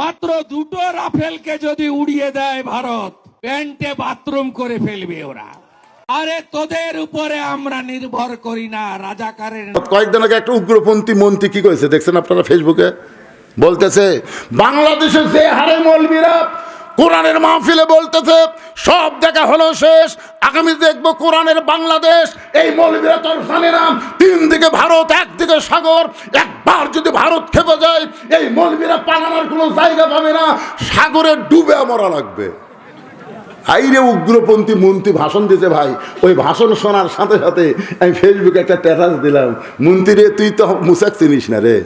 মাত্র দুটো রাফেলকে যদি উড়িয়ে দেয় ভারত, প্যান্টে বাথরুম করে ফেলবে ওরা। আরে তোদের উপরে আমরা নির্ভর করি না, রাজাকারের কয়েকদিন আগে একটা উগ্রপন্থী মন্ত্রী কি করেছে? দেখছেন আপনারা ফেসবুকে বলতেছে বাংলাদেশে যে হারে মলবিরা কোরআনের মাহফিলে বলতেছে, সব দেখা হলো শেষ, আগামী দেখব কোরআনের বাংলাদেশ, এই মৌলবীরা তোর জানে না তিন দিকে ভারত একদিকে সাগর, একবার যদি ভারত খেপে যায়, এই মৌলবীরা পালানোর কোনো জায়গা পাবে না, সাগরে ডুবে মরা লাগবে। আইরে উগ্রপন্থী মন্ত্রী ভাষণ দিতে ভাই, ওই ভাষণ শোনার সাথে সাথে আমি ফেসবুকে একটা স্ট্যাটাস দিলাম, মন্ত্রী রে, তুই তো মুসাক চিনিস না রে?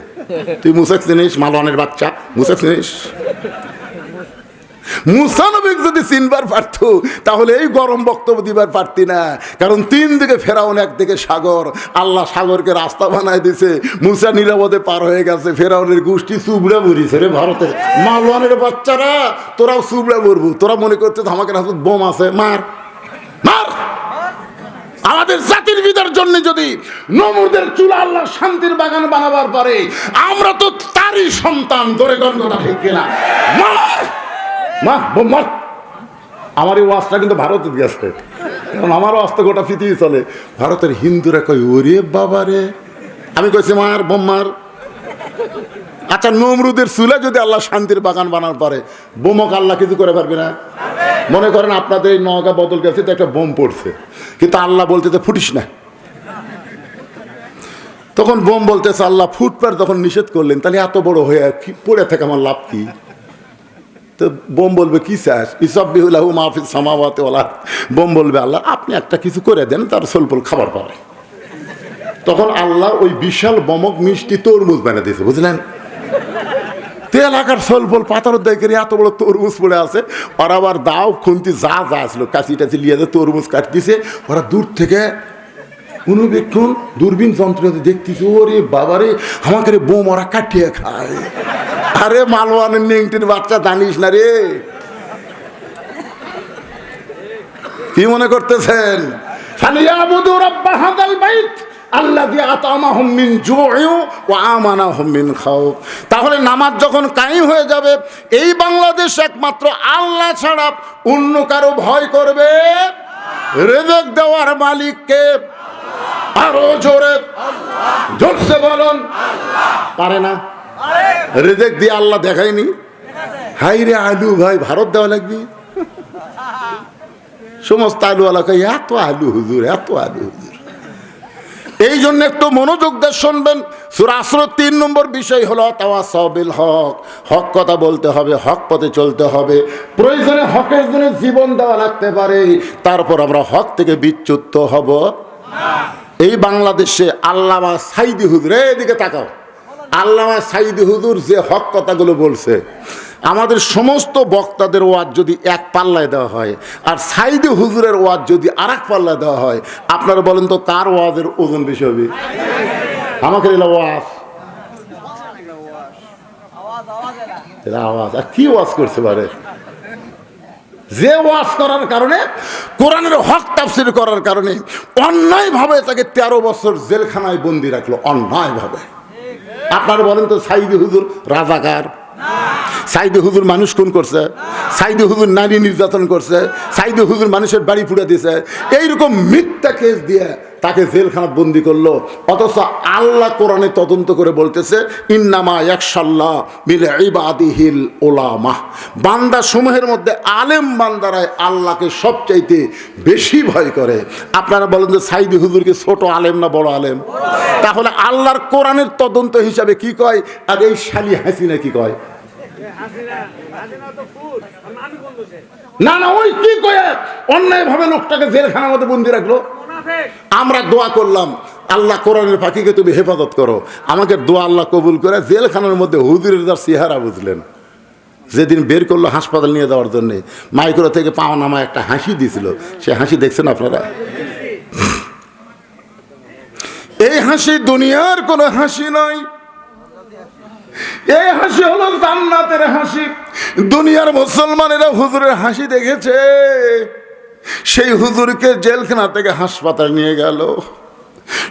তুই মুসাক চিনিস মালওয়ানের বাচ্চা, মুসাক চিনিস? যদি চিনবার পারত, তাহলে এই গরম বক্তব্য দিবার পারতি না। কারণ তিন দিকে ফেরাউন একদিকে সাগর। আল্লাহ সাগরকে রাস্তা বানায় দিছে। মুসা নিরাপদে পার হয়ে গেছে। ফেরাউনের গোষ্ঠী চুবড়া রে মালওয়ানের বাচ্চারা, তোরাও চুবড়া তোরা মনে আমাকে বোম আছে? মার। মার। আমাদের জাতির বিদার জন্য যদি নমরদের চুলা আল্লাহ শান্তির বাগান বানাবার পরে, আমরা তো তারই সন্তান। ধরে কথা ঠিক মার। মা, বোম, মার। আমার এই ওয়াজটা কিন্তু ভারতে গেছে। কারণ আমারও আস্তে গোটা পৃথিবী চলে। ভারতের হিন্দুরা কই ওরে বাবা রে। আমি কইছি, মার, বোম, মার। আচ্ছা নমরুদের চুলে যদি আল্লাহ শান্তির বাগান বানার পারে, বোমক আল্লাহ কিছু করে পারবে না? মনে করেন আপনাদের এই নগা বদল গেছে, তো একটা বোম পড়ছে। কিন্তু আল্লাহ বলতে তো ফুটিস না। তখন বোম বলতেছে, আল্লাহ ফুটপার তখন নিষেধ করলেন, তাহলে এত বড় হয়ে পড়ে থাকে আমার লাভ কি? তো বোম বলবে, কি চাস ইসব বিহুলাহু মাহফিজ সামাওয়াতে ওলা বোম বলবে, আল্লাহ, আপনি একটা কিছু করে দেন, তার সলপল খাবার পাবে। তখন আল্লাহ ওই বিশাল বমক মিষ্টি তরমুজ বানিয়ে দিয়েছে, বুঝলেন? তে এলাকার সলপল পাতার করে এত বড় তরমুজ পড়ে আছে, ওরা আবার দাও, খুন্তি যা যা আসলো কাশি টাচি লিয়ে তরমুজ কাটতেছে, ওরা দূর থেকে অনুবেক্ষণ দূরবীন যন্ত্রতে দেখতেছে, ওরে বাবারে আমাকে রে বোম ওরা কাটিয়ে খায়। আরে মালওয়ানের নেংটির বাচ্চা জানিস না রে। কি মনে করতেছেন? তাহলে নামাজ যখন কায়েম হয়ে যাবে, এই বাংলাদেশ একমাত্র আল্লাহ ছাড়া অন্য কারও ভয় করবে? রেজেক দেওয়ার মালিককে আরও জোরে। জোরসে বলুন। পারে না। রেজেক দিয়ে আল্লাহ দেখায়নি। হাই রে আলু ভাই, ভারত দেওয়া লাগবে। সমস্ত আলু আলাকা এত আলু হুজুর, এত আলু হুজুর। এই জন্য একটু মনোযোগ দিয়ে শুনবেন। সুরাসর তিন নম্বর বিষয় হলো তাওয়া সবিল হক। হক কথা বলতে হবে, হক পথে চলতে হবে। প্রয়োজনে হকের জন্য জীবন দেওয়া লাগতে পারে। তারপর আমরা হক থেকে বিচ্যুত হব। এই বাংলাদেশে আল্লামা সাইদি হুজুর এদিকে তাকাও। আল্লামা সাইদি হুজুর যে হক কথাগুলো বলছে, আমাদের সমস্ত বক্তাদের ওয়াজ যদি এক পাল্লায় দেওয়া হয়, আর সাইদি হুজুরের ওয়াজ যদি আর এক পাল্লায় দেওয়া হয়, আপনারা বলেন তো কার ওয়াজের ওজন বেশি হবে? আমাকে এলো ওয়াজ। আওয়াজ। আর কি ওয়াজ করছে পারে যে ওয়াজ করার কারণে, কোরআনের হক তাফসির করার কারণে, অন্যায়ভাবে তাকে তেরো বছর জেলখানায় বন্দি রাখল, অন্যায়ভাবে। আপনারা বলেন তো, সাইদি হুজুর রাজাকার? সাইদে হুজুর মানুষ খুন করছে? সাইদে হুজুর নারী নির্যাতন করছে? সাইদে হুজুর মানুষের বাড়ি পুড়ে দিছে? এইরকম মিথ্যা কেস দিয়ে তাকে জেলখানা বন্দি করল। অথচ আল্লাহ কোরআনে তদন্ত করে বলতেছে, ইন্নামা একশাল্লাহ মিলে ইবাদিহিল ওলামা বান্দা সমূহের মধ্যে আলেম বান্দারায় আল্লাহকে সবচাইতে বেশি ভয় করে। আপনারা বলেন যে, সাইদি হুজুরকে ছোট আলেম না বড় আলেম? তাহলে আল্লাহর কোরআনের তদন্ত হিসাবে কি কয়? আর এই শালি হাসিনা কি কয়? না না, ওই কি কয়ে? অন্যায় ভাবে লোকটাকে জেলখানার মধ্যে বন্দি রাখল। আমরা দোয়া করলাম, আল্লাহ কোরআনের পাখিকে তুমি হেফাজত করো। আমাকে দোয়া আল্লাহ কবুল করে জেলখানার মধ্যে হুজুরের যার চেহারা বুঝলেন। যেদিন বের করল হাসপাতাল নিয়ে যাওয়ার জন্য, মাইক্রো থেকে পাওয়া নামা একটা হাসি দিয়েছিল সে হাসি দেখছেন আপনারা? এই হাসি দুনিয়ার কোনো হাসি নয়। এই হাসি হলো জান্নাতের হাসি। দুনিয়ার মুসলমানেরা হুজুরের হাসি দেখেছে। সেই হুজুরকে জেলখানা থেকে হাসপাতাল নিয়ে গেল।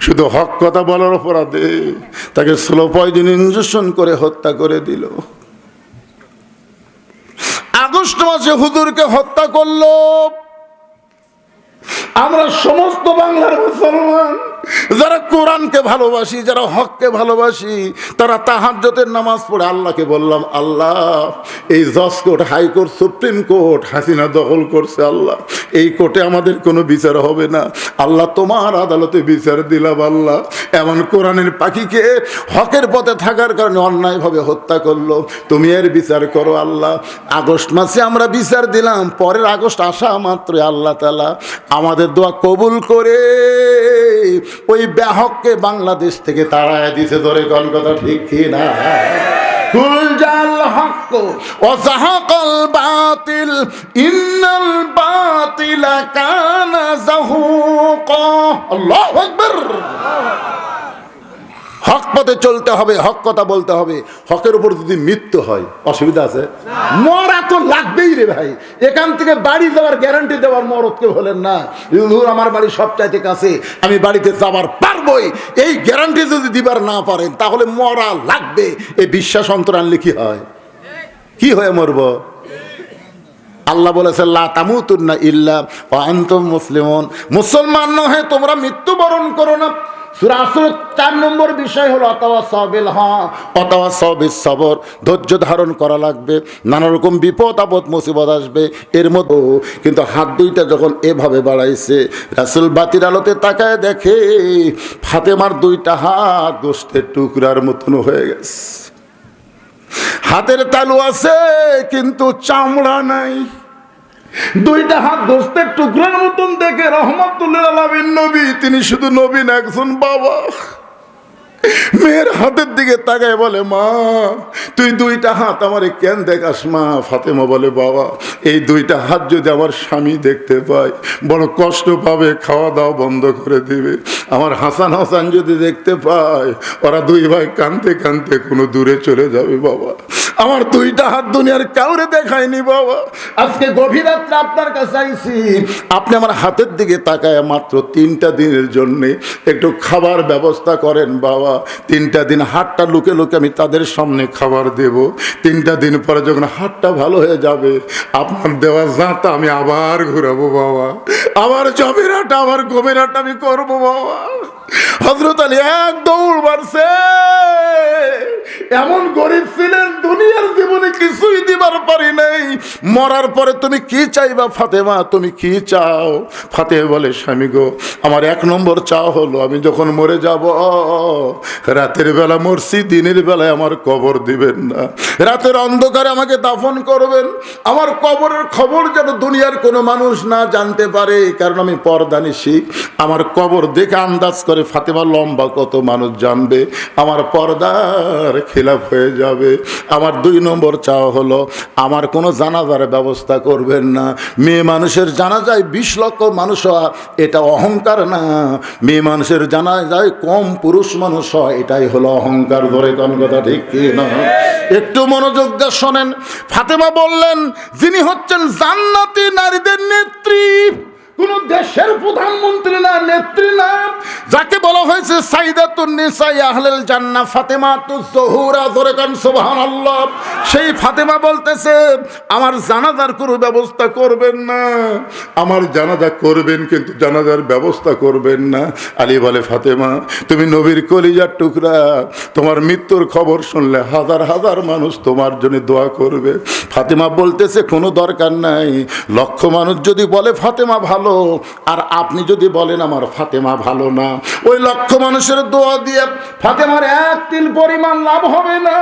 শুধু হক কথা বলার অপরাধে তাকে স্লো পয়জন ইঞ্জেকশন করে হত্যা করে দিল। আগস্ট মাসে হুজুরকে হত্যা করল। আমরা সমস্ত বাংলার মুসলমান। যারা কোরআনকে ভালোবাসি, যারা হককে ভালোবাসি, তারা তাহাজ্জতের নামাজ পড়ে আল্লাহকে বললাম, আল্লাহ, এই জজ court high court supreme court, Hasina দখল করছে আল্লাহ। এই কোর্টে আমাদের কোনো বিচার হবে না। আল্লাহ, তোমার আদালতে বিচার দিলাম আল্লাহ। এমন কোরআনের পাখিকে হকের পথে থাকার কারণে অন্যায়ভাবে হত্যা করল। তুমি এর বিচার করো আল্লাহ। আগস্ট মাসে আমরা বিচার দিলাম, পরের আগস্ট আসা মাত্র আল্লাহ তালা আমাদের দোয়া কবুল করে। ওই ব্যাহককে বাংলাদেশ থেকে তাড়ায় দিছে ধরে কোন কথা ঠিক কি না? ও বাতিল হক পথে চলতে হবে, হক কথা বলতে হবে। হকের উপর যদি মৃত্যু হয়, অসুবিধা আছে? মরা তো লাগবেই রে ভাই। এখান থেকে বাড়ি যাওয়ার গ্যারান্টি দেওয়ার মরদকে বলেন না। হুজুর, আমার বাড়ি সব চাইতে কাছে। আমি বাড়িতে যাবার পারবই। এই গ্যারান্টি যদি দিবার না পারেন, তাহলে মরা লাগবে। এই বিশ্বাস অন্তর আনলে কি হয়? কি হয়ে মরব? আল্লাহ বলেছে ইল্লা আনতুম মুসলমান নহে, তোমরা মৃত্যুবরণ করো না। নম্বর বিষয় হলো ধৈর্য ধারণ করা লাগবে। বিপদ আপদ, মুসিবত আসবে। এর কিন্তু হাত দুইটা যখন এভাবে বাড়াইছে, রাসুল বাতির তাকায় দেখে ফাতেমার দুইটা হাত গোষ্ঠের টুকরার মতন হয়ে গেছে। হাতের তালু আছে, কিন্তু চামড়া নাই। দুইটা হাত দোস্তের টুকরার মতন দেখে রহমতুল্লাহ নবী, তিনি শুধু নবীন একজন বাবা। মেয়ের হাতের দিকে তাকায় বলে, মা, তুই দুইটা হাত আমারে কেন দেখাস মা? ফাতেমা বলে, বাবা, এই দুইটা হাত যদি আমার স্বামী দেখতে পায়, বড় কষ্ট পাবে, খাওয়া দাওয়া বন্ধ করে দিবে। আমার হাসান হাসান যদি দেখতে পায়, ওরা দুই ভাই কানতে কানতে কোনো দূরে চলে যাবে, বাবা। আমার দুইটা হাত দুনিয়ার কাউরে দেখায়নি বাবা। আজকে গভীর রাত্রে আপনার কাছে আইছি। আপনি আমার হাতের দিকে তাকায় মাত্র তিনটা দিনের জন্যে একটু খাবার ব্যবস্থা করেন বাবা। তিনটা দিন হাটটা লুকে লুকে আমি তাদের সামনে খাবার দেব। তিনটা দিন পরে যখন হাটটা ভালো হয়ে যাবে, আপনার দেওয়া জাঁতা আমি আবার ঘুরাবো বাবা। আবার জমের হাটটা আবার গমের হাটটা আমি করব বাবা। হজরত আলী এক দৌড় মারছে। এমন গরিব ছিলেন, দুনিয়ার জীবনে কিছুই দিবার পারি নাই। মরার পরে তুমি কি চাইবা ফাতেমা? তুমি কি চাও? ফাতেমা বলে, স্বামী গো, আমার এক নম্বর চাও হলো, আমি যখন মরে যাব, রাতের বেলা মরছি, দিনের বেলায় আমার কবর দিবেন না। রাতের অন্ধকারে আমাকে দাফন করবেন। আমার কবরের খবর যেন দুনিয়ার কোনো মানুষ না জানতে পারে কারণ আমি পর্দা নিশি আমার কবর দেখে আন্দাজ করে ফাতেমা লম্বা কত মানুষ জানবে, আমার পর্দার খেলাফ হয়ে যাবে। আমার দুই নম্বর চাওয়া হলো, আমার কোনো জানাজার ব্যবস্থা করবেন না। মেয়ে মানুষের জানা যায় বিশ লক্ষ মানুষ হওয়া, এটা অহংকার না। মেয়ে মানুষের জানা যায় কম পুরুষ মানুষ হয় এটাই হলো অহংকার। ধরে কোন কথা ঠিক না? একটু মনোযোগ দিয়ে শোনেন। ফাতেমা বললেন, যিনি হচ্ছেন জান্নাতি নারীদের নেত্রী। কোন দেশের প্রধানমন্ত্রী না, নেত্রী না। যাকে বলা হয়েছে সাইদাতুন নিসাই আহলেল জান্না ফাতেমা তু জহুরা ধরে কান, সুবহানাল্লাহ। সেই ফাতেমা বলতেছে, আমার জানাজার কোনো ব্যবস্থা করবেন না। আমার জানাজা করবেন, কিন্তু জানাজার ব্যবস্থা করবেন না। আলী বলে, ফাতেমা, তুমি নবীর কলিজার টুকরা, তোমার মৃত্যুর খবর শুনলে হাজার হাজার মানুষ তোমার জন্য দোয়া করবে। ফাতেমা বলতেছে, কোনো দরকার নাই। লক্ষ মানুষ যদি বলে, ফাতেমা ভালো। আর আপনি যদি বলেন আমার ফাতেমা ভালো না, ওই লক্ষ মানুষের দোয়া দিয়ে ফাতেমার এক তিল পরিমাণ লাভ হবে না।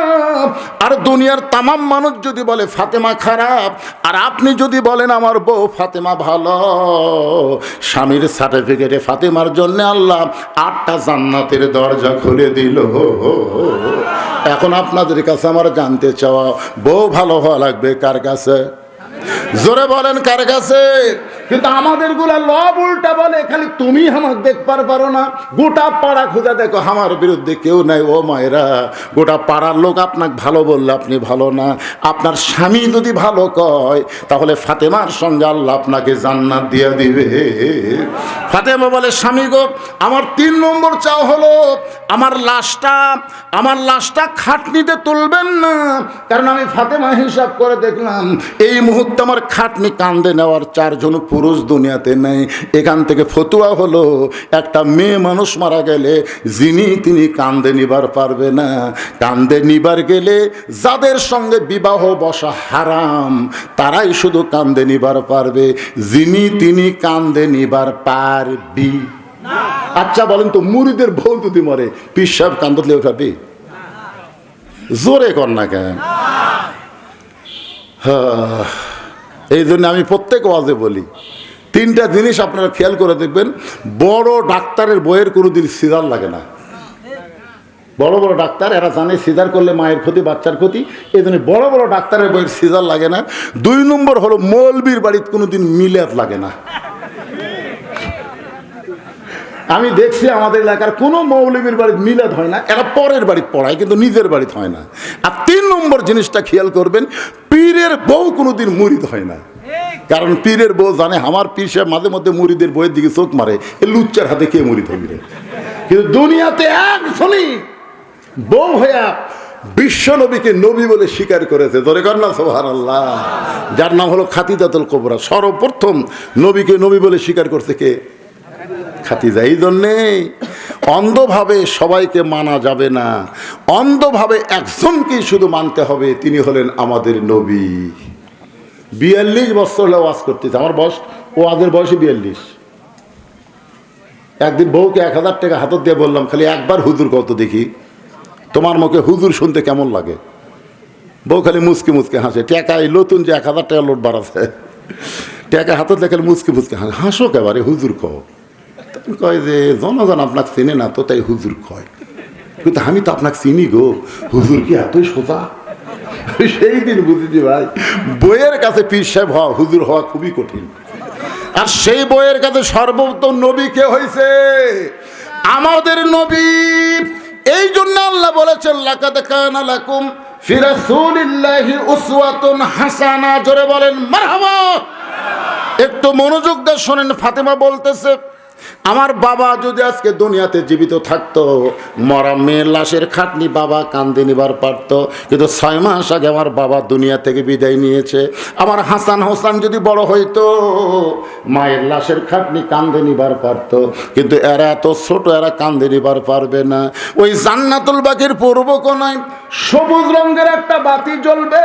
আর দুনিয়ার তামাম মানুষ যদি বলে ফাতেমা খারাপ, আর আপনি যদি বলেন আমার বউ ফাতেমা ভালো, স্বামীর সার্টিফিকেটে ফাতেমার জন্য আল্লাহ আটটা জান্নাতের দরজা খুলে দিল। এখন আপনাদের কাছে আমার জানতে চাওয়া, বউ ভালো হওয়া লাগবে কার কাছে? জোরে বলেন কার কাছে? কিন্তু আমাদেরগুলা লব উল্টা বলে, খালি তুমি আমার দেখবার পারো না। গোটা পাড়া খুঁজে দেখো, আমার বিরুদ্ধে কেউ নাই। ও মায়েরা, গোটা পাড়ার লোক আপনাকে ভালো বললে আপনি ভালো না। আপনার স্বামী যদি ভালো কয়, তাহলে ফাতেমার সঙ্গে আল্লাহ আপনাকে জান্নাত দিয়ে দিবে। ফাতেমা বলে, স্বামী গো, আমার তিন নম্বর চাও হলো, আমার লাশটা আমার লাশটা খাটনিতে তুলবেন না। কারণ আমি ফাতেমা হিসাব করে দেখলাম, এই মুহূর্তে আমার খাটনি কান্দে নেওয়ার চারজন দুনিয়াতে নেই। এখান থেকে ফতুয়া হলো একটা মেয়ে মানুষ মারা গেলে যিনি তিনি কান্দে নিবার পারবে না। কান্দে নিবার গেলে যাদের সঙ্গে বিবাহ বসা হারাম তারাই শুধু কান্দে নিবার পারবে। যিনি তিনি কান্দে নিবার পারবি। আচ্ছা বলেন তো মুড়িদের বউ যদি মরে পিসাব কান্দলে উঠাবি জোরে কর না কেন? হ্যাঁ, এই জন্য আমি প্রত্যেক ওয়াজে বলি, তিনটা জিনিস আপনারা খেয়াল করে দেখবেন, বড় ডাক্তারের বইয়ের কোনো দিন সিজার লাগে না। বড় বড় ডাক্তার, এরা জানে সিজার করলে মায়ের ক্ষতি, বাচ্চার ক্ষতি, এই জন্য বড় বড় ডাক্তারের বইয়ের সিজার লাগে না। দুই নম্বর হলো মৌলবীর বাড়িতে কোনো দিন মিলাদ লাগে না। আমি দেখছি আমাদের এলাকার কোনো মৌলবীর বাড়িতে মিলাদ হয় না, এরা পরের বাড়িতে পড়ায়, কিন্তু নিজের বাড়িতে হয় না। আর তিন নম্বর জিনিসটা খেয়াল করবেন, পীরের বউ কোনোদিন মুরিদ হয় না। কারণ পীরের বউ জানে, আমার পীর সাহেব মাঝে মধ্যে মুরিদের বইয়ের দিকে চোখ মারে, এ লুচ্চার হাতে কে মুরিদ হবি? কিন্তু দুনিয়াতে এক একজনই বউ হইয়া বিশ্ব নবীকে নবী বলে স্বীকার করেছে। ধরে কর না সোহার আল্লাহ যার নাম হলো খাতিদাতুল কোবরা। সর্বপ্রথম নবীকে নবী বলে স্বীকার করছে কে? খাতিজা এই জন্যে অন্ধভাবে সবাইকে মানা যাবে না। অন্ধভাবে একজনকেই শুধু মানতে হবে, তিনি হলেন আমাদের নবী। বিয়াল্লিশ বছর হলে ওয়াজ করতেছে। আমার বয়স ও ওয়াজের বয়সে বিয়াল্লিশ। একদিন বউকে এক হাজার টাকা হাতত দিয়ে বললাম, খালি একবার হুজুর কত দেখি। তোমার মুখে হুজুর শুনতে কেমন লাগে? বউ খালি মুসকে মুসকে হাসে। টাকায় নতুন যে এক হাজার টাকা লোট বাড়াছে টাকা হাতত দিয়ে খালি মুসকে মুসকে হাসে। হাসো কেবারে, হুজুর তখন কয় যে জনগণ আপনাকে চিনে না তো তাই হুজুর কয় কিন্তু আমি তো আপনাকে চিনি গো হুজুর কি এতই সোজা সেই দিন বুঝেছি ভাই। বইয়ের কাছে পীর সাহেব হওয়া, হুজুর হওয়া খুবই কঠিন। আর সেই বইয়ের কাছে সর্বোত্তম নবী কে হয়েছে আমাদের নবী। এই জন্য আল্লাহ বলেছেন, লাকাদ কানা লাকুম ফি রাসূলিল্লাহি উসওয়াতুন হাসানা। জোরে বলেন, মারহাবা! একটু মনোযোগ দিয়ে শোনেন, ফাতেমা বলতেছে আমার বাবা যদি আজকে দুনিয়াতে জীবিত থাকতো, মরা মেয়ের লাশের খাটনি বাবা কান্দে নিবার পারতো, কিন্তু ছয় মাস আগে আমার বাবা দুনিয়া থেকে বিদায় নিয়েছে। আমার হাসান হোসান যদি বড় হইতো, মায়ের লাশের খাটনি কান্দে নিবার পারতো, কিন্তু এরা এত ছোট, এরা কান্দে নিবার পারবে না। ওই জান্নাতুল বাকির পূর্ব কোনায় সবুজ রঙের একটা বাতি জ্বলবে।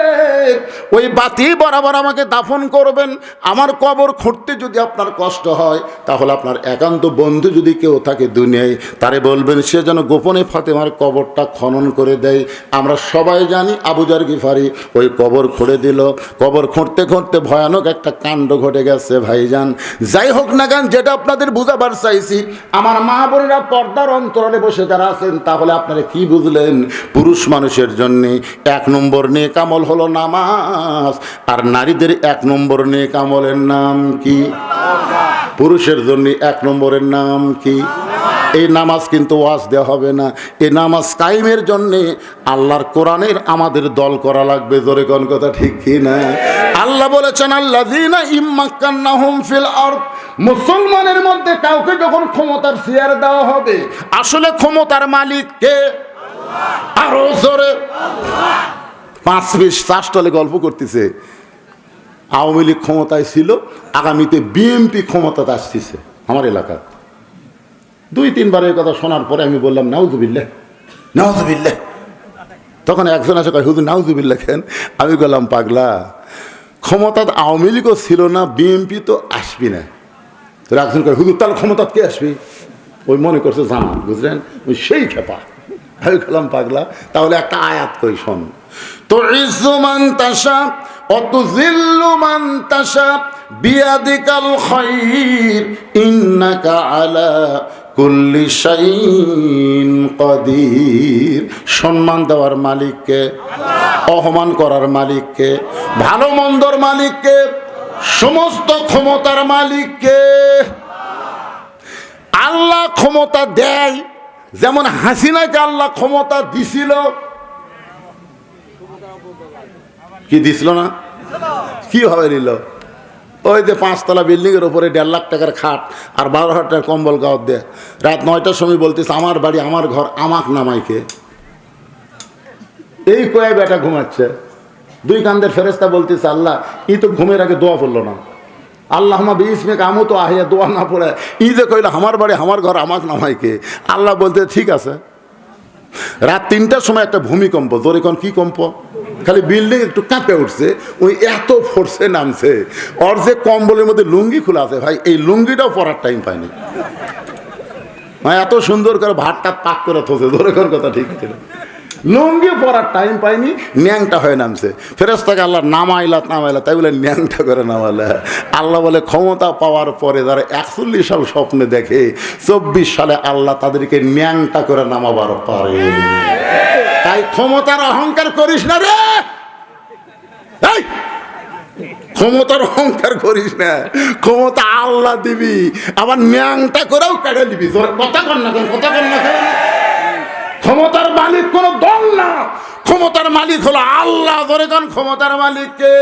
ওই বাতি বরাবর আমাকে দাফন করবেন। আমার কবর খুঁড়তে যদি আপনার কষ্ট হয়, তাহলে আপনার একান্ত বন্ধু যদি কেউ থাকে দুনিয়ায়, তারে বলবেন, সে যেন গোপনে ফাতেমার কবরটা খনন করে দেয়। আমরা সবাই জানি আবুজার গিফারি ওই কবর খুঁড়ে দিল। কবর খুঁড়তে খুঁড়তে ভয়ানক একটা কাণ্ড ঘটে গেছে, ভাইজান। যাই হোক না কেন, যেটা আপনাদের বুঝাবার চাইছি, আমার মা বোনেরা পর্দার অন্তরালে বসে যারা আছেন, তাহলে আপনারা কি বুঝলেন? পুরুষ মানুষের জন্য এক নম্বর নেক আমল হলো নামাজ। আর নারীদের এক নম্বর নেক আমলের নাম কি? পুরুষের জন্য এক নম্বরের নাম কি? এই নামাজ কিন্তু ওয়াজ দেওয়া হবে না। এই নামাজ কায়েমের জন্যে আল্লাহর কোরআনের আমাদের দল করা লাগবে। জোরে কোন কথা ঠিক কি না? আল্লাহ বলেছেন আল্লাহ আরদ। মুসলমানের মধ্যে কাউকে যখন ক্ষমতার চেয়ার দেওয়া হবে, আসলে ক্ষমতার মালিক কে আরও জোরে। পাঁচ বিশ চাষটলে গল্প করতেছে। আওয়ামী লীগ ক্ষমতায় ছিল, আগামীতে বিএনপি ক্ষমতাতে আসতেছে আমার এলাকার দুই, তিনবার এই কথা শোনার পরে আমি বললাম, নাউজুবিল্লাহ নাউজুবিল্লাহ। তখন একজন আছে কয়, হুজুর, নাউজুবিল্লাহ কেন? আমি বললাম, পাগলা, ক্ষমতা আওয়ামী লীগও ছিল না বিএনপি তো আসবি না। তো একজন কয়, হুজুর, তাহলে ক্ষমতা কে আসবি? ওই মনে করছে জামান বুঝলেন? ওই সেই খেপা। আমি গেলাম পাগলা। তাহলে একটা আয়াত কই, শোন। তো ইসমান তাসা অত জিল্লুমান তাসা বিয়াদিকাল খাইর, ইন্নাকা আলা কুল্লি শাইন কদির। সম্মান দেওয়ার মালিককে, অপমান করার মালিককে, ভালো মন্দর মালিককে, সমস্ত ক্ষমতার মালিককে, আল্লাহ ক্ষমতা দেয় যেমন হাসিনাকে আল্লাহ ক্ষমতা দিছিল। কি দিছিল না? কীভাবে নিল? ওই যে পাঁচতলা বিল্ডিং এর উপরে দেড় লাখ টাকার খাট আর বারো হাজার টাকার কম্বল গাওয়ার দেয়। রাত নয়টার সময় বলতেছে, আমার বাড়ি, আমার ঘর, আমাক নামাইকে এই কয়ে বেটা ঘুমাচ্ছে। দুই কান্দের ফেরেস্তা বলতেছে, আল্লাহ, ই তো ঘুমের আগে দোয়া পড়ল না। আল্লাহ মা বিষ মেঘ আমও তো আহিয়া দোয়া না পড়ে। ই যে কইলো, আমার বাড়ি, আমার ঘর, আমাক নামাইকে আল্লাহ বলতে, ঠিক আছে। রাত তিনটার সময় একটা ভূমিকম্প, জোরে কোন কি কম্প? খালি বিল্ডিং একটু কাঁপে উঠছে, ওই এত ফোর্সে নামছে। ওর যে কম্বলের মধ্যে লুঙ্গি খোলা আছে, ভাই, এই লুঙ্গিটাও পরার টাইম পায়নি এত সুন্দর করে ভাতটা পাক করে থসে ধরে কথা ঠিক ছিল? লুঙ্গি পরার টাইম পাইনি, ন্যাংটা হয়ে নামছে। ফেরেস্তাকে আল্লাহ নামাইলা নামাইলা তাই বলে ন্যাংটা করে নামালে আল্লাহ বলে ক্ষমতা পাওয়ার পরে যারা একচল্লিশ সাল স্বপ্নে দেখে, চব্বিশ সালে আল্লাহ তাদেরকে ন্যাংটা করে নামাবার পারে। তাই ক্ষমতার অহংকার করিস না রে! ক্ষমতার অহংকার করিস না। ক্ষমতা আল্লাহ দিবি, আবার ন্যাংটা করেও কেটে দিবি কথা না কথা কর না ক্ষমতার মালিক কোন দল না। ক্ষমতার মালিক হলো আল্লাহ। ধরে কোন ক্ষমতার মালিককে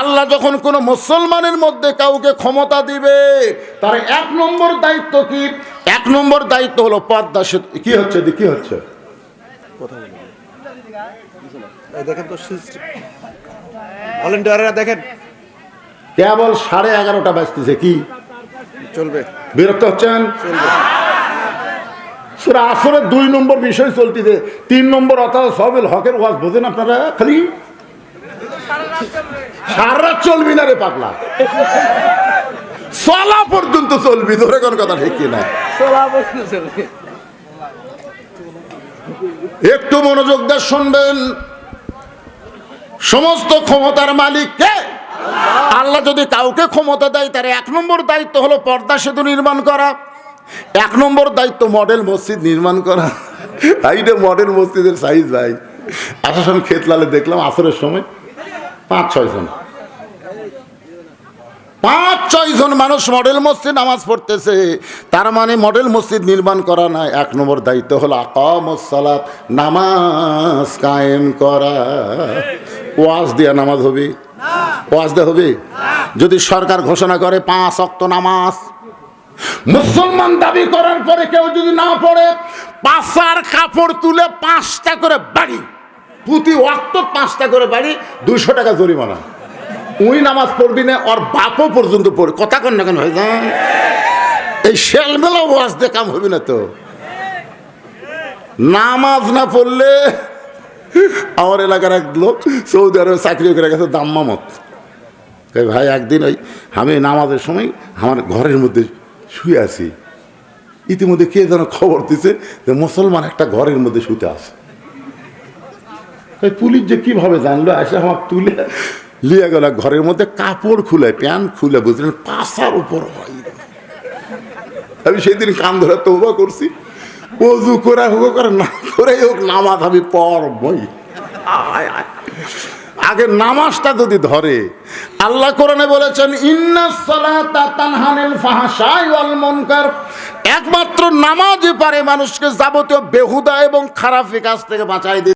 আল্লাহ যখন কোন মুসলমানের মধ্যে কাউকে ক্ষমতা দিবে তার এক নম্বর দায়িত্ব কি? এক নম্বর দায়িত্ব হলো পদ্মা সেতু। কি হচ্ছে কি হচ্ছে? দেখেন তো ভলেন্টিয়াররা দেখেন। কেবল সাড়ে এগারোটা বাজতেছে কি? চলবে। বিরক্ত হচ্ছেন? চলবে। সেটা আসলে দুই নম্বর বিষয় চলতেছে। তিন নম্বর অর্থাৎ সবেল হকের ওয়াজ বোঝেন আপনারা? খালি? সারা রাত চলবি না রে পাগলা। চলা পর্যন্ত চলবি ধরে কোন কথা ঠিক কিনা একটু মনোযোগ দিয়ে শুনবেন। সমস্ত ক্ষমতার মালিক কে? আল্লাহ যদি কাউকে ক্ষমতা দেয় তার এক নম্বর দায়িত্ব হলো পর্দা সেতু নির্মাণ করা। এক নম্বর দায়িত্ব মডেল মসজিদ নির্মাণ করা। এইটা মডেল মসজিদের সাইজ ভাই আসার সময় ক্ষেত লালে দেখলাম আসরের সময় পাঁচ ছয় জন। পাঁচ ছয় জন মানুষ মডেল মসজিদ নামাজ পড়তেছে। তার মানে মডেল মসজিদ নির্মাণ করা না এক নম্বর দায়িত্ব হলো আকামসালাত নামাজ কায়েম করা। ওয়াজ দিয়া নামাজ হবে। ওয়াজ দেওয়া হবে? যদি সরকার ঘোষণা করে পাঁচ অক্ত নামাজ মুসলমান দাবি করার পরে কেউ যদি না পড়ে, পাশার কাপড় তুলে পাঁচটা করে বাড়ি। প্রতি ওয়াক্ত পাঁচটা করে বাড়ি, দুইশো টাকা জরিমানা। উই নামাজ পড়বি না, ওর বাপও পর্যন্ত পড়ে। কথা কন না কেন ভাই যান? এই শেলমেলা ওয়াজ দিয়ে কাম হবে না তো। নামাজ না পড়লে আমার এলাকার এক লোক সৌদি আরবে চাকরি করে গেছে দাম্মামত। ভাই একদিন ওই, আমি নামাজের সময় আমার ঘরের মধ্যে শুয়ে আছি। ইতিমধ্যে কে যেন খবর দিছে যে মুসলমান একটা ঘরের মধ্যে শুতে তাই পুলিশ যে কীভাবে জানলো আসে আমার তুলে লিয়ে গেল ঘরের মধ্যে কাপড় খুলে প্যান্ট খুলে বুঝলেন পাশার উপর হয়। আমি সেদিন কান ধরে তৌবা করছি। অজু করে হোক করে না করে হোক নামাজ আমি পড়বই। আয়, আয়। আগে নামাজটা যদি ধরে, আল্লাহ কোরআনে বলেছেন একমাত্র নামাজই পারে মানুষকে যাবতীয় বেহুদা এবং খারাপি কাজ থেকে বাঁচাই দিতে।